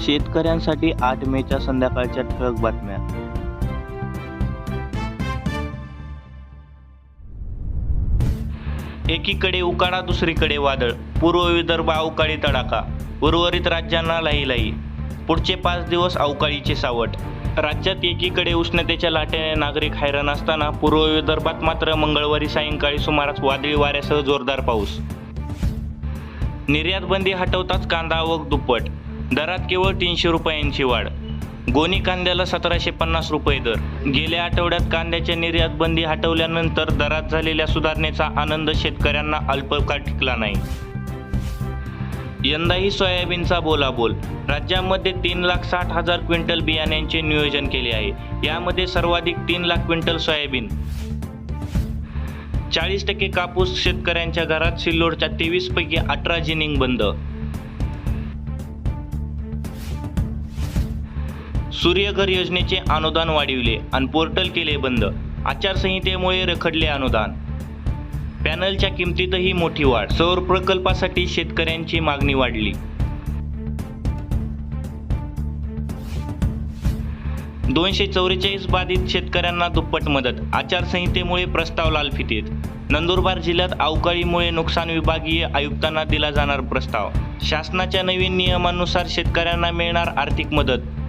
शेतकऱ्यांसाठी आठ मेच्या संध्याकाळच्या ठळक बातम्या. एकीकडे उकाडा दुसरीकडे वादळ. पूर्व विदर्भ अवकाळी तडाखा. उर्वरित राज्यांना लाही लाही पुढचे पाच दिवस अवकाळीचे सावट. राज्यात एकीकडे उष्णतेच्या लाटेने नागरिक हैराण असताना पूर्व विदर्भात मात्र मंगळवारी सायंकाळी सुमारास वादळी वाऱ्यासह जोरदार पाऊस. निर्यात बंदी हटवताच कांदा आवक दुप्पट. दरात केवळ तीनशे रुपयांची वाढ. गोणी कांद्याला सतराशे पन्नास रुपये दर. गेल्या आठवड्यात कांद्याच्या निर्यात बंदी हटवल्यानंतर दरात झालेल्या सुधारणेचा आनंद शेतकऱ्यांना अल्पकाळ टिकला नाही. यंदाही सोयाबीनचा बोलाबोल. राज्यामध्ये तीन लाख साठ हजार क्विंटल बियाण्यांचे नियोजन केले आहे. यामध्ये सर्वाधिक तीन लाख क्विंटल सोयाबीन. चाळीस टक्के कापूस शेतकऱ्यांच्या घरात सिल्लोडच्या तेवीस पैकी अठरा जिनिंग बंद. सूर्यघर योजनेचे अनुदान वाढविले आणि पोर्टल केले बंद. आचारसंहितेमुळे रखडले अनुदान. पॅनलच्या किमतीतही मोठी वाढ. सौर प्रकल्पासाठी शेतकऱ्यांची मागणी वाढली. दोनशे चौवेचाळीस बाधित शेतकऱ्यांना दुप्पट मदत. आचारसंहितेमुळे प्रस्ताव लालफितीत नंदुरबार जिल्ह्यात अवकाळीमुळे नुकसान विभागीय आयुक्तांना दिला जाणार प्रस्ताव. शासनाच्या नवीन नियमानुसार शेतकऱ्यांना मिळणार आर्थिक मदत.